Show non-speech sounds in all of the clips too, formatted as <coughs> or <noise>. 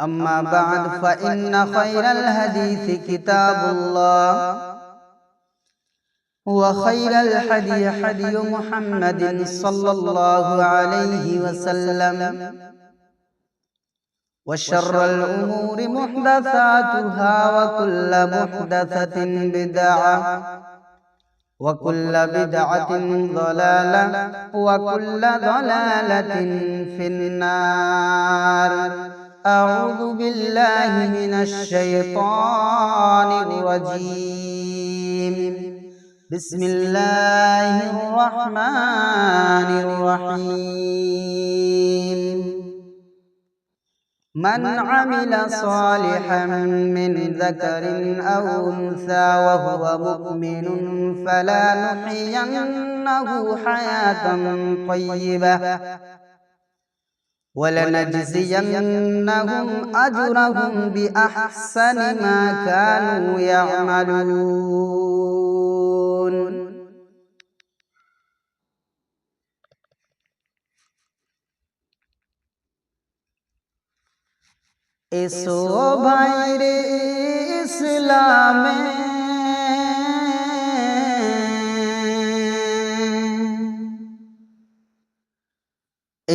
أما بعد فإن خير الحديث كتاب الله. وخير الحدي حدي محمد صلى الله عليه وسلم. وشر الأمور محدثاتها وكل محدثة بدعة. وكل بدعة ضلالة. وكل ضلالة في النار. أعوذ بالله من الشيطان الرجيم. بسم الله الرحمن الرحيم. من عمل صالحا من ذكر أو أنثى وهو مؤمن فلا نحيينه حياة طيبة. ولنجزينهم أجرهم بأحسن ما كانوا يعملون এসো ভাইরে ইসলামে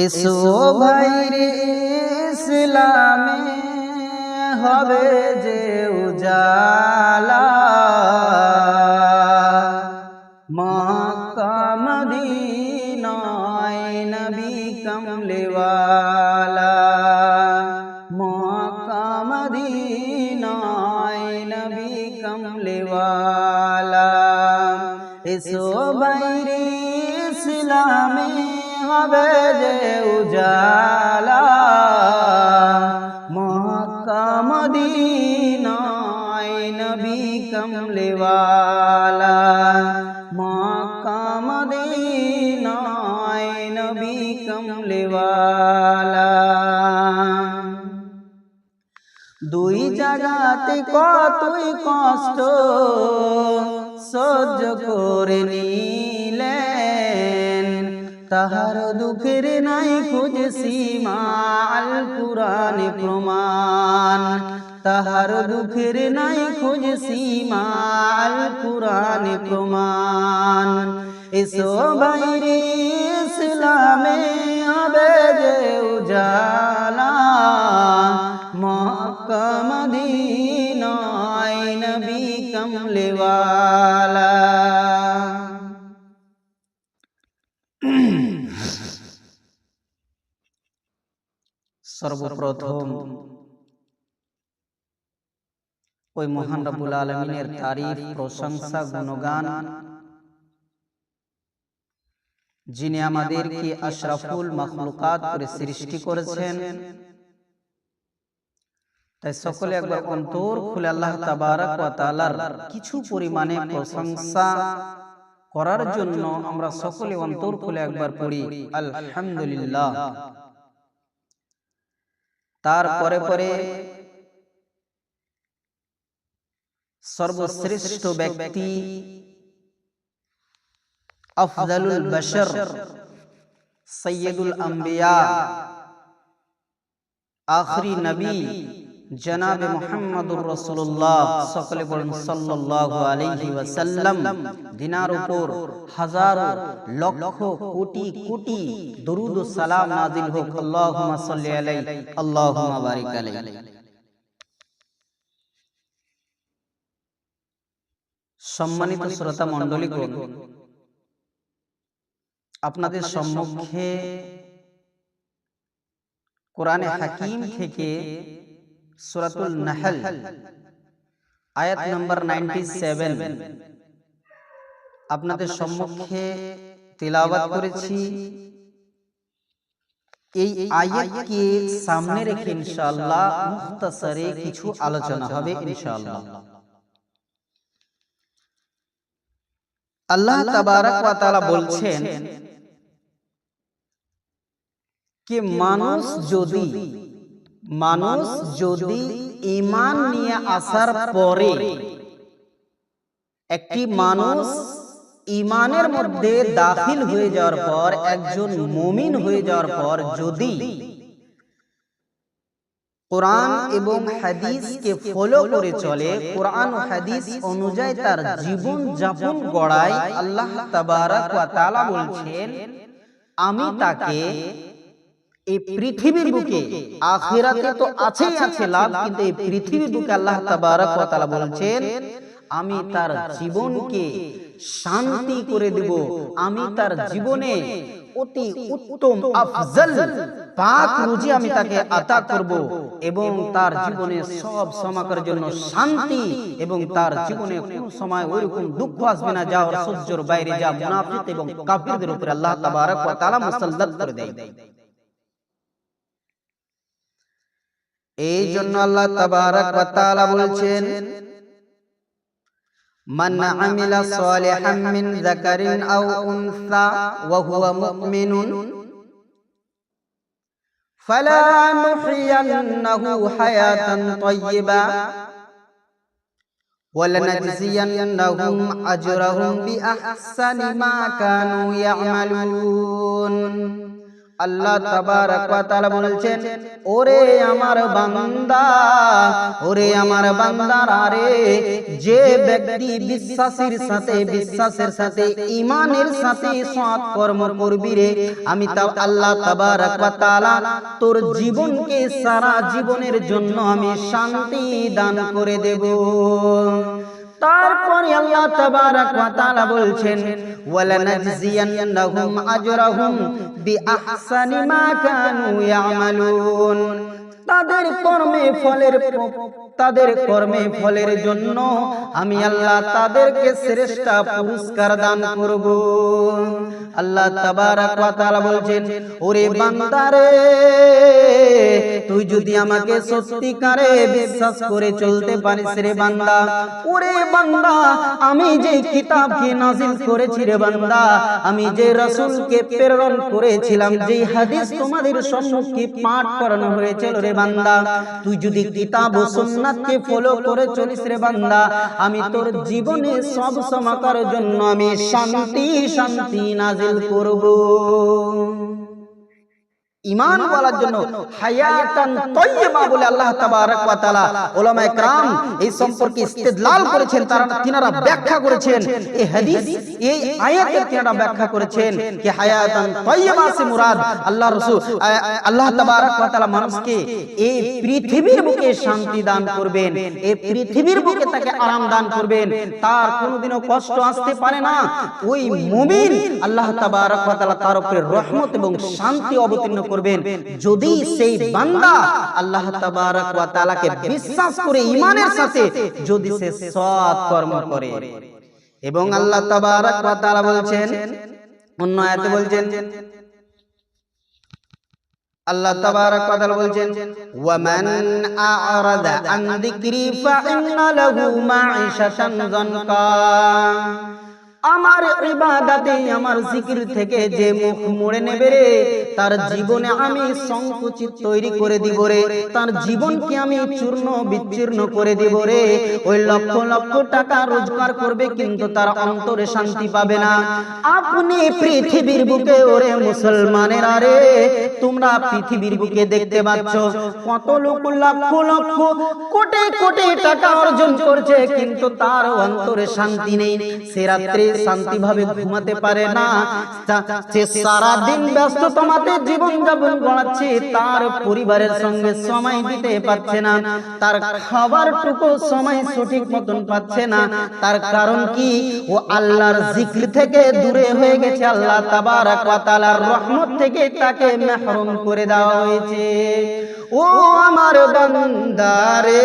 এসো ভাইরে ইসলামে হবে যে উজালা। মদিনায় নবী কমলেওয়ালা। মদিনায় নবী কমলেওয়ালা। এসো বাইরে ইসলামে হবে যে উজালা। মক্কা মদিনায় নবী কমলেওয়ালা। মক্কা মদিনায় নবী কমলেওয়ালা। দুই জায়গাতে কতই কষ্ট সহ্য করে নিলেন তাহার দুঃখের নাই খোঁজ সীমা, আল কুরান প্রমাণ। তাহার দুঃখের নাই খোঁজ সীমা, আল কুরান প্রমাণ। এসো বাইরে ইসলামে হবে যে উজালা, মক্কা, মদিনায় নবী কমলেওয়ালা সর্বপ্রথম। ওই মহান রব্বুল আলমিনের তারিফ প্রশংসা গুণগান। যিনি আমাদেরকে আশরাফুল মখলুকাত করে সৃষ্টি করেছেন। তাই সকলে একবার অন্তর খুলে আল্লাহ তাবারক ওয়া তাআলার কিছু পরিমাণে প্রশংসা করার জন্য আমরা সকলে অন্তর খুলে একবার পড়ি। আলহামদুলিল্লাহ। তারপরে পরে পরে সর্বশ্রেষ্ঠ ব্যক্তি আফজালুল বাশর সৈয়দুল আম্বিয়া আখরি নবী। জনাবে মুহাম্মদুর সকলে বলেন সাল্লাল্লাহু আলাইহি ওয়াসাল্লাম। দিনার উপর হাজারো লক্ষ কোটি কোটি দরুদ ও সালাম নাজিল হোক। আল্লাহুম্মা সাল্লি আলাইহি। আল্লাহুম্মা বারিক আলাইহি। সম্মানিত শ্রোতা মণ্ডলীগণ আপনাদের সম্মুখে কোরআনে হাকিম থেকে সূরাতুল নাহল আয়াত নম্বর 97 আপনাদের সম্মুখে তেলাওয়াত করেছি। এই আয়াতকে সামনে রেখে ইনশাআল্লাহ মুখতাসারে কিছু আলোচনা হবে ইনশাআল্লাহ। আল্লাহ তাবারক ওয়া তাআলা বলছেন যে মানুষ যদি মানুষ যদি ইমান নিয়ে আসার পরে একটি মানুষ ঈমানের মধ্যে দাখিল হয়ে যাওয়ার পর একজন মুমিন হয়ে যাওয়ার পর যদি কোরআন এবং হাদিসকে ফলো করে চলে কোরআন ও হাদিস অনুযায়ী তার জীবন যাপন গড়ায় আল্লাহ তাবারক ওয়া তাআলা বলছেন আমি তাকে এই পৃথিবীর বুকে আখিরাতে তো আছেই আছে লাভ কিন্তু এই পৃথিবীর বুকে আল্লাহ তাবারক ওয়া তাআলা বলছেন আমি তার জীবনকে শান্তি করে দেব। আমি তার জীবনে অতি উত্তম আফজল পাক রুজি আমি তাকে আতা করব এবং তার জীবনে সব সমাকের জন্য শান্তি এবং তার জীবনে কোন সময় ওইরকম দুঃখ আসবে না যা সহ্যর বাইরে যা মুনাফিক এবং কাফিরদের উপরে আল্লাহ তাবারক ওয়া তাআলা মুসাল্লাত করে দেয়। এই জন্য আল্লাহ তাবারক ওয়া তাআলা বলছেন من عمل صالحا من ذكر أو أنثى وهو مؤمن فلنحيينه حياة طيبة ولنجزينهم أجرهم بأحسن ما كانوا يعملون আল্লাহ তাআলা বলেছেন ওরে আমার বান্দা ওরে আমার বান্দার আরে যে ব্যক্তি বিশ্বাসের সাথে বিশ্বাসের সাথে ইমানের সাথে সৎ কর্ম করবি রে আমি তা আল্লাহ তাবারক ওয়া তাআলা তোর জীবনকে সারা জীবনের জন্য আমি শান্তি দান করে দেব। তারপরে আল্লাহ তাবারাক ওয়া তাআলা বলছেন ওয়ালানাজজিয়ান্নাহুম আজরাহুম বিআহসানি মা কানু ইয়ামালুন। তাদের কর্মে ফলের তাদের কর্মে ফলের জন্য আমি আল্লাহ তাদেরকে শ্রেষ্ঠ পুরস্কার দান করব। আল্লাহ তাবারক ওয়া বলছেন, ওরে বান্দারে, তুই যদি আমাকে সত্যিকারে বিশ্বাস করে চলতে পারিস রে বান্দা। ওরে বান্দা, আমি যে কিতাবকে নাজিল করেছি রে বান্দা, আমি যে রাসূলকে প্রেরণ করেছিলাম যে হাদিস তোমাদের সম্মুখে পাঠ করানো হয়েছিল রে বান্দা, তুই যদি কিতাব ও সুন্নাতকে ফলো করে চলিস রে বান্দা, আমি তোর জীবনে সব সমাকার জন্য আমি শান্তি শান্তি নাজিল করব। ইমান বলার জন্য হায়াতান তাইয়্যিবা বলে আল্লাহ তাবারক ওয়া তাআলা উলামায়ে کرام এই সম্পর্কে ইস্তেদলাল করেছেন তারা তিনারা ব্যাখ্যা করেছেন এই হাদিস এই আয়াতের তিনারা ব্যাখ্যা করেছেন যে হায়াতান তাইয়্যিবা সে মুরাদ আল্লাহ রাসূল আল্লাহ তাবারক ওয়া তাআলা মানুষকে এই পৃথিবীর বুকে শান্তি দান করবেন এই পৃথিবীর বুকে তাকে আরাম দান করবেন তার কোনোদিনও কষ্ট আসতে পারে না ওই মুমিন আল্লাহ তাবারক ওয়া তাআলা তার উপরে রহমত এবং শান্তি অবতীর্ণ করবেন। যদি সেই বান্দা আল্লাহ তাবারক ওয়া তাআলাকে বিশ্বাস করে ঈমানের সাথে যদি সে সৎ কর্ম করে। এবং আল্লাহ তাবারক ওয়া তাআলা বলছেন অন্য আয়াতে বলছেন আল্লাহ তাবারক ওয়া তাআলা বলছেন ওয়া মান আ'রাদা আন যিকরি ফা ইন্না লাহু মাঈশাতান যানকা। আমার ইবাদাতে আমার জিকির থেকে যে মুখ মোড়ে নেবে রে তার জীবনে আমি সংকুচিত তৈরি করে দিব রে তার জীবনকে আমি চূর্ণ বিচ্ছিন্ন করে দিব রে ওই লক্ষ লক্ষ টাকা রোজগার করবে কিন্তু তার অন্তরে শান্তি পাবে না। আপনি পৃথিবীর বুকে ওরে মুসলমানের আরে তোমরা পৃথিবীর বুকে দেখতে পাচ্ছ কত লোক লক্ষ লক্ষ কোটি কোটি টাকা অর্জন করছে কিন্তু তার অন্তরে শান্তি নেই সে রাত্রে শান্তি ভাবে ঘুমাতে পারে না। সারা দিন ব্যস্ত তোমাতে জীবন যাপন করাচ্ছে, তার পরিবারের সঙ্গে সময় দিতে পারছে না, তার খাবার টুকু সময় সঠিক মতন পাচ্ছে না, তার কারণ কি? ও আল্লাহর জিকির থেকে দূরে হয়ে গেছে, আল্লাহ তাবারাক ওয়া তাআলার রহমত থেকে তাকে মাহরুম করে দেওয়া হয়েছে। ও আমার বান্দারে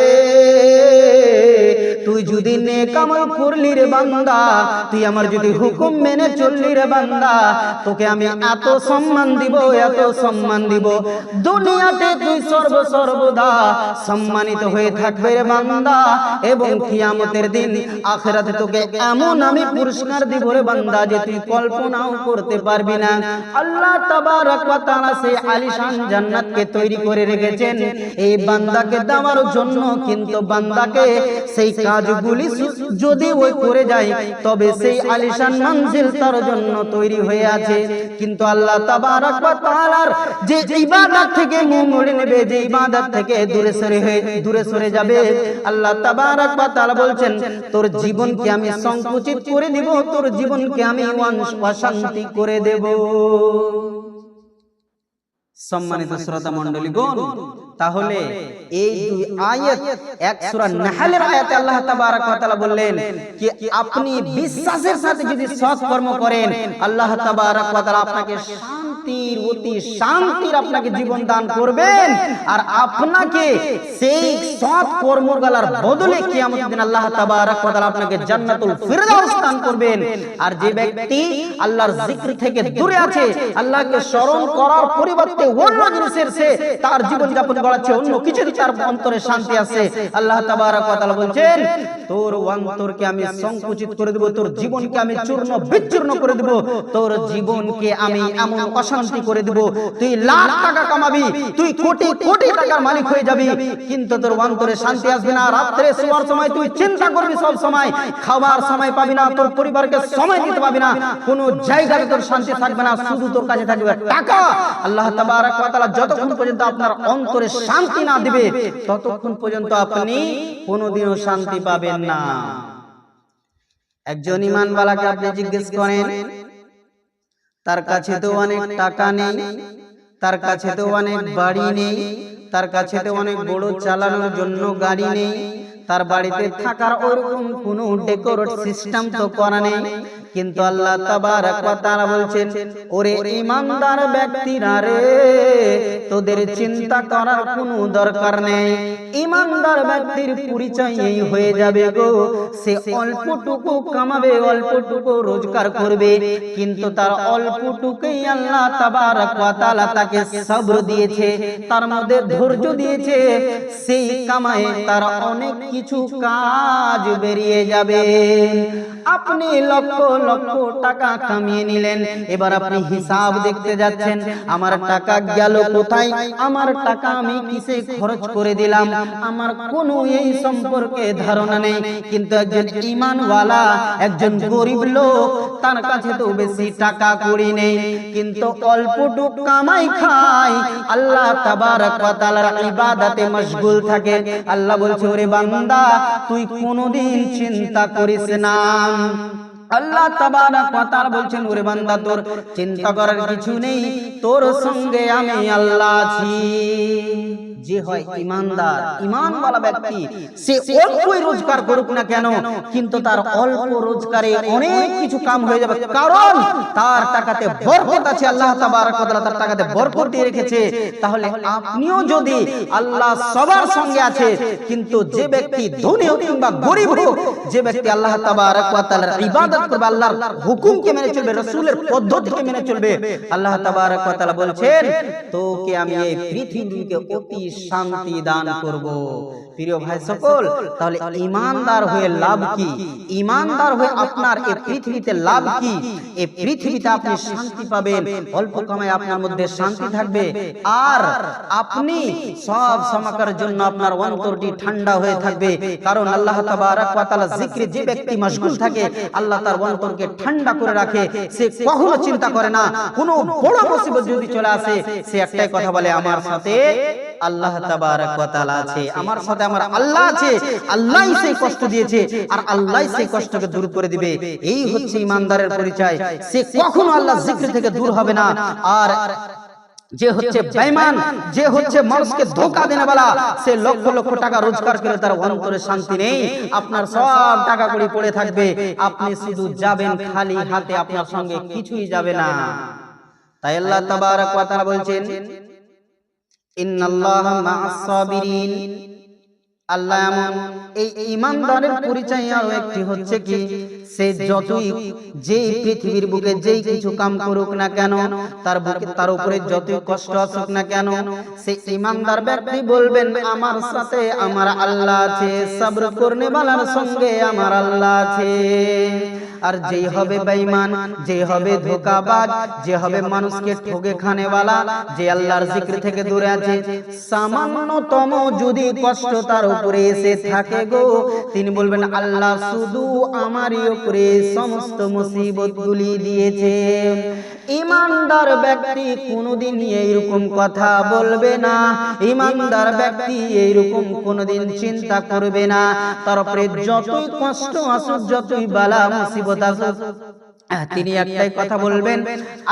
তুই যদি নেকামল করলি রে বান্দা, তুই আমার যদি হুকুম মেনে চললি রে বান্দা, তোকে আমি এত সম্মান দিব, এত সম্মান দিব। দুনিয়াতে তুই সর্ব সর্বদা সম্মানিত হয়ে থাকবে রে বান্দা, এবং কিয়ামতের দিন আখেরাতে তোকে এমন আমি পুরস্কার দিব রে বান্দা যে তুই কল্পনাও করতে পারবি না। আল্লাহ তাবারক ওয়া তাআলা সেই আলিশান জান্নাতকে তৈরি করে রেখেছেন। এই বান্দাকে দেওয়ার জন্য কিন্তু বান্দাকে সেই কাজগুলি যদি ওই করে যায় তবে সেই আলিশান মঞ্জিল তার জন্য তৈরি হয়ে আছে। কিন্তু আল্লাহ তাবারক ওয়া তাআলার যে ইবাদত থেকে মুখ মুড়ে নেবে যে ইবাদত থেকে দূরে সরে হয়ে দূরে সরে যাবে। আল্লাহ তাবারক ওয়া তাআলা বলছেন তোর জীবনকে আমি সংকুচিত করে দিব তোর জীবনকে আমি অশান্তি করে দেব। সম্মানিত শ্রোতা মণ্ডলীগণ তাহলে এই দুই আয়াত এক সূরা নাহলের আয়াতে আল্লাহ তাবারক ওয়া তাআলা বললেন কি আপনি বিশ্বাসের সাথে যদি সৎ কর্ম করেন আল্লাহ তাবারক ওয়া তাআলা আপনাকে শান্তির অতি শান্তির আপনাকে জীবন দান করবেন আর আপনাকে সেই সৎ কর্মগুলোর বদলে কিয়ামতের দিন আল্লাহ তাবারক ওয়া তাআলা আপনাকে জান্নাতুল ফিরদাউস দান করবেন। আর যে ব্যক্তি আল্লাহর জিকির থেকে দূরে আছে আল্লাহকে স্মরণ করার পরিবর্তে অন্য জিনিসের সে তার জীবন যাপন করাচ্ছে অন্য কিছুতে তার অন্তরে শান্তি আছে। আল্লাহ তাবারক ওয়া তাআলা বলছেন, তোর অন্তরকে আমি সংকুচিত করে দেব, তোর জীবনকে আমি চূর্ণ বিচূর্ণ করে দেব, তোর জীবনকে আমি এমন অশান্তি করে দেব, তুই লাখ টাকা কামাবি, তুই কোটি কোটি টাকার মালিক হয়ে যাবি, কিন্তু তোর অন্তরে শান্তি আসবে না। রাত্রে শোয়ার সময় তুই চিন্তা করবি সব সময়, খাবার সময় পাবি না, তোর পরিবারকে সময় দিতে পাবি না, কোনো জায়গায় তোর শান্তি থাকবে না, শুধু তোর কাছে থাকবে টাকা। আল্লাহ তাবারক ওয়া তাআলা যতক্ষণ পর্যন্ত আপনার অন্তরে শান্তি না দিবে, ততক্ষণ পর্যন্ত আপনি কোনোদিনও শান্তি পাবেন না। একজন ইমানওয়ালাকে আপনি জিজ্ঞেস করেন, তার কাছে তো অনেক টাকা নেই, তার কাছে তো অনেক বাড়ি নেই, তার কাছে তো অনেক বড় চালানোর জন্য গাড়ি নেই, তার বাড়িতে থাকার ওরকম কোনো ডেকোরেট সিস্টেম তো করা নেই কিন্তু আল্লাহ তাআলা বলছেন, ওরে ইমানদার ব্যক্তিরা রে, তোদের চিন্তা করার কোনো দরকার নেই। ইমানদার ব্যক্তির পরিচয় এই হয়ে যাবে গো। সে অল্পটুকু কামাবে, অল্পটুকু রোজগার করবে। কিন্তু তার অল্পটুকুই আল্লাহ তাবারক তাকে সবর দিয়েছে, তার মধ্যে ধৈর্য দিয়েছে। সেই কামায় তার অনেক কিছু কাজ বেরিয়ে যাবে। আপনি লক্ষ লক্ষ টাকা কামিয়ে নিলেন। এবার আপনি হিসাব দেখতে যাচ্ছেন, আমার টাকা গেল কোথায়? আমার টাকা আমি কিসে খরচ করে দিলাম? আমার কোনো এই সম্পর্কে ধারণা নেই। কিন্তু একজন ইমানওয়ালা একজন গরিব লোক, তার কাছে তো বেশি টাকা করি নেই। কিন্তু অল্পটুক কামাই খায়। আল্লাহ তাবারক ওয়া তাআলার ইবাদতে মশগুল থাকে আল্লাহ বলছে, ওরে বান্দা, তুই কোনোদিন চিন্তা করিস না। আল্লাহ তাবারক বলছেন, ওরে বান্দা, তোর চিন্তা করার কিছু নেই, তোর সঙ্গে আমি আল্লাহ আছি। যে হয় ইমানদার ইমানওয়ালা ব্যক্তি সে অল্পই রোজগার করুক না কেন কিন্তু তার অল্প রোজগারে অনেক কিছু কাম হয়ে যাবে। কারণ তার টাকাতে বরকত আছে আল্লাহ তাবারক ওয়া তাআলা তার টাকাতে বরকত দিয়ে রেখেছে। তাহলে আপনিও যদি আল্লাহ সবার সঙ্গে আছে কিন্তু যে ব্যক্তি ধনী হোক কিংবা গরিব হোক যে ব্যক্তি আল্লাহ তাবারক ওয়া তাআলার ইবাদত ইবাদত করবে আল্লাহর হুকুমকে মেনে চলবে রাসূলের পদ্ধতিকে মেনে চলবে। আল্লাহ তাবারক ওয়া তাআলা বলছেন তোকে আমি এই পৃথিবীকে অতি শান্তি দান করব। প্রিয় ভাই সকল তাহলে ইমানদার হয়ে লাভ কি? ইমানদার হয়ে আপনার এই পৃথিবীতে লাভ কি? এই পৃথিবীতে আপনি শান্তি পাবেন অল্প কামায় আপনার মধ্যে শান্তি থাকবে। আর আপনি সব সমাকার জন্য আপনার অন্তরটি ঠান্ডা হয়ে থাকবে। কারণ আল্লাহ তাবারক ওয়া তাআলা জিক্রে যে ব্যক্তি মশগুল থাকে আল্লাহ তার অন্তরকে ঠান্ডা করে রাখে। সে কখনো চিন্তা করে না কোনো বড় মুসিবত যদি চলে আসে সে একটাই কথা বলে আমার সাথে আল্লাহ তাবারক ওয়া তাআলা আছে। আমার সাথে আমার আল্লাহ আছে। আল্লাহই সেই কষ্ট দিয়েছে। আর আল্লাহই সেই কষ্টকে দূর করে দিবে। এই হচ্ছে ইমানদারের পরিচয়। সে কখনো আল্লাহ জিক্র থেকে দূর হবে না। আর যে হচ্ছে বেঈমান যে হচ্ছে মানুষকে ধোকা দেনে वाला সে লক্ষ লক্ষ টাকা রোজগার করে তার অন্তরে শান্তি নেই। আপনার সব টাকা কড়ি পড়ে থাকবে। আপনি শুধু যাবেন খালি হাতে আপনার সঙ্গে কিছুই যাবে না। তাই আল্লাহ তাবারক ওয়া তাআলা বলছেন আল্লাহ এমন এই ইমানদারের পরিচয় আরও একটি হচ্ছে কি, সে যতই যে পৃথিবীর বুকে যেই কিছু কাম করুক না কেন, তার বুকে তার উপরে যতই কষ্ট আসুক না কেন, সে ইমানদার ব্যক্তি বলবেন, আমার সাথে আমার আল্লাহ আছে, সবর করনে বালার সঙ্গে আমার আল্লাহ আছে। আর যেই হবে বেঈমান যেই হবে ধোকাবাজ যে হবে মানুষকে ঠকে খানেওয়ালা যে আল্লাহর জিকির থেকে দূরে আছে সামান্যতম যদি কষ্ট তার উপরে এসে থাকে গো তিনি বলবেন আল্লাহ শুধু আমারই উপরে সমস্ত মুসিবত গুলি দিয়েছে। ইমানদার ব্যক্তি কোনোদিন এইরকম কথা বলবে না। ইমানদার ব্যক্তি এইরকম কোনোদিন চিন্তা করবে না। তার উপরে যতই কষ্ট আসুক, যতই বালা মুসিবত আসুক তিনি একটাই কথা বলবেন,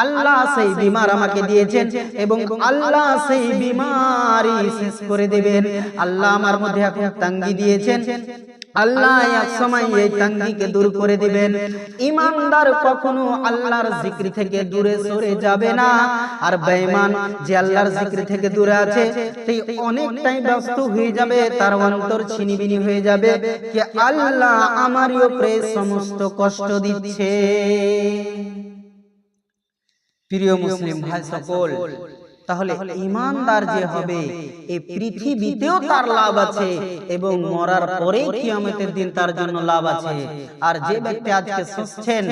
আল্লাহ সেই বিমার আমাকে দিয়েছেন এবং আল্লাহ সেই বিমারি শেষ করে দেবেন। আল্লাহ আমার মধ্যে এখন তাঙ্গি দিয়েছেন। আল্লাহ এক সময় এই তাঙ্গিকে দূর করে দিবেন। ইমানদার কখনো আল্লাহর জিক্রি থেকে দূরে সরে যাবে না। আর বেঈমান যে আল্লাহর জিক্রি থেকে দূরে আছে সেই অনেকটাই ব্যস্ত হয়ে যাবে তার অন্তর ছিনিবিনি হয়ে যাবে যে আল্লাহ আমারই উপরে সমস্ত কষ্ট দিচ্ছে। প্রিয় মুসলিম ভাই সকল তাহলে ইমানদার যে হবে এই পৃথিবীতেও তার লাভ আছে এবং মরার পরে কিয়ামতের দিন তার জন্য লাভ আছে। আর যে ব্যক্তি আজকে শুনছেন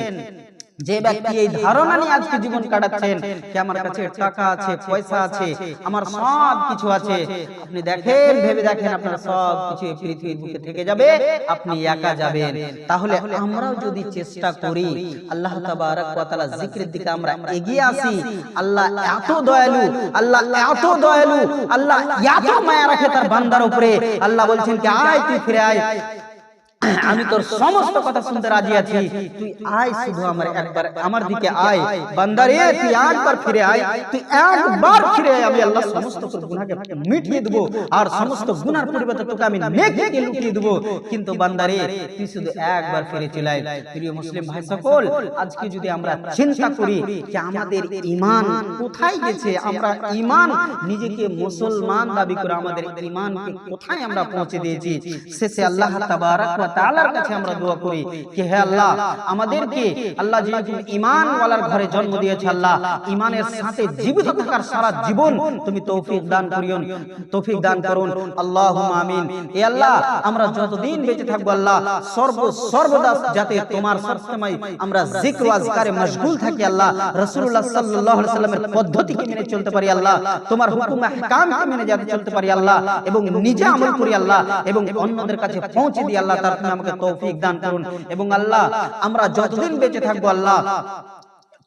যে ব্যক্তি এই ধারণা নিয়ে আজকে জীবন কাটাচ্ছেন যে আমার কাছে টাকা আছে পয়সা আছে আমার সব কিছু আছে। আপনি দেখেন ভেবে দেখেন আপনার সব কিছু এই পৃথিবীর বুকে থেকে যাবে আপনি একা যাবেন। তাহলে আমরাও যদি চেষ্টা করি আল্লাহ তাবারক ওয়া তাআলা জিকিরের দিকে আমরা এগিয়ে আসি। আল্লাহ এত দয়ালু আল্লাহ এত দয়ালু আল্লাহ এত মায়া রাখে তার বান্দার উপরে আল্লাহ বলছেন কি আয় তুই ফিরে আয়। <coughs> আমি তোর সমস্ত কথা শুনতে রাজি আছি। তুই আয় শুধু আমার একবার, আমার দিকে আয়। বান্দারে, তুই একবার ফিরে আয়। তুই একবার ফিরে আয়। আমি আল্লাহ সমস্ত তোর গুনাহকে মিটিয়ে দেব। আর সমস্ত গুনার পরিবর্তে তোকে আমি নেকিকে লুটিয়ে দেব। কিন্তু বান্দারে, তুই শুধু একবার ফিরে চলে প্রিয় মুসলিম ভাই সকল, আজকে যদি আমরা চিন্তা করি যে আমাদের ঈমান কোথায় গেছে, আমরা ঈমান নিজেকে মুসলমান দাবি করে আমাদের ঈমানকে কোথায় আমরা পৌঁছে দিয়েছি, শেষে আল্লাহ তাবারক দোয়া ঘরে জন্ম দিয়েছে আল্লাহ সাথে জীবিত থাকার সারা জীবন তুমি তৌফিক দান করিও তৌফিক দান করুন। আমিন। এ আল্লাহ, আমরা যতদিন বেঁচে থাকব আল্লাহ, সর্ব সর্বদা যাতে তোমার সবসময় আমরা মশগুল থাকি আল্লাহ সাল্লামের পদ্ধতিকে মেনে চলতে পারি আল্লাহ, তোমার যাতে চলতে পারি আল্লাহ, এবং নিজে আমল করি আল্লাহ, এবং অন্যদের কাছে পৌঁছে দিই আল্লাহ তার তুমি আমাকে তৌফিক দান করুন এবং আল্লাহ আমরা যতদিন বেঁচে থাকব আল্লাহ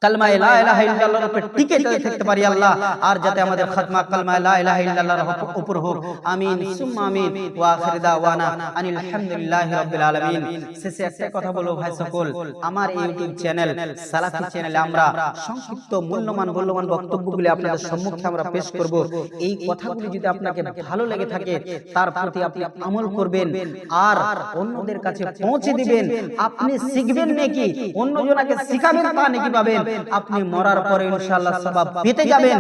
কালমা লা ইলাহা ইল্লাল্লাহর উপর টিকে থাকতে পারি আল্লাহ। আর যাতে আমাদের খাতমা কালমা লা ইলাহা ইল্লাল্লাহর উপর হোক। আমিন। সুম্মা আমিন। ওয়া আখির দাওয়ানা আনিল হামদুলিল্লাহি রাব্বিল আলামিন। শেষে একটা কথা বলব ভাই সকল। আমার ইউটিউব চ্যানেল সালাফি চ্যানেলে আমরা সংক্ষিপ্ত মূল্যবান মূল্যবান বক্তব্যগুলি আপনাদের সম্মুখে আমরা পেশ করব। এই কথাগুলি যদি আপনাকে ভালো লেগে থাকে তার প্রতি আপনি আমল করবেন আর অন্যদের কাছে পৌঁছে দিবেন। আপনি শিখবেন নাকি? অন্যজনকে শিখাবেন তা নাকি পাবেন আপনি মরার পরে ইনশাআল্লাহ সওয়াব পেতে যাবেন।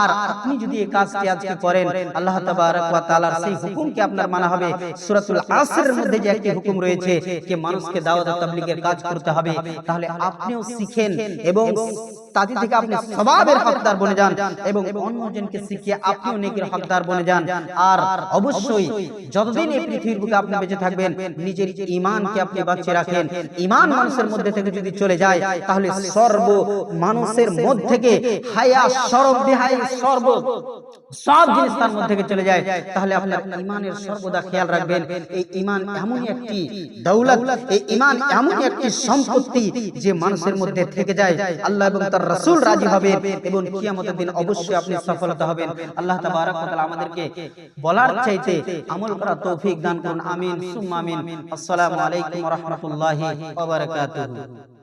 আর আপনি যদি এই কাজটি আজকে করেন আল্লাহ তাবারক ওয়া তাআলার সেই হুকুমকে আপনার মানা হবে। সূরাতুল আসরের মধ্যে যে একটি হুকুম রয়েছে যে মানুষকে দাওয়াত ও তাবলীগের কাজ করতে হবে। তাহলে আপনিও শিখেন এবং তাদের থেকে আপনি সবাবের হকদার বনে যান এবং অন্যজনকে শিখিয়ে আপনিও নেকির হকদার বনে যান। আর অবশ্যই যতদিন এই পৃথিবীর বুকে আপনি বেঁচে থাকবেন নিজের ঈমানকে আপনি বাঁচিয়ে রাখেন ঈমান মানুষের মধ্যে থেকে যদি চলে যায় তাহলে সর্ব মানুষের মধ্যে থেকে হায়া সরব বিহাই সর্ব সব জিনিস তার মধ্যে থেকে চলে যায়। তাহলে আপনি আপনার ঈমানের সর্বদা খেয়াল রাখবেন এই ঈমান এমনই একটি দৌলত এই ঈমান এমনই একটি সম্পত্তি যে মানুষের মধ্যে থেকে যায়। আল্লাহ এবং তার রাসূল রাজি হবে এবং কিয়ামতের দিন অবশ্যই আপনি সফলতা হবেন। আল্লাহ তাবারক ওয়া তাআলা আমাদেরকে বলার চাইতে আমল করার তৌফিক দান করুন। আমিন। সুম্মা আমিন। আসসালামু আলাইকুম ওয়া রাহমাতুল্লাহি ওয়া বারাকাতুহু।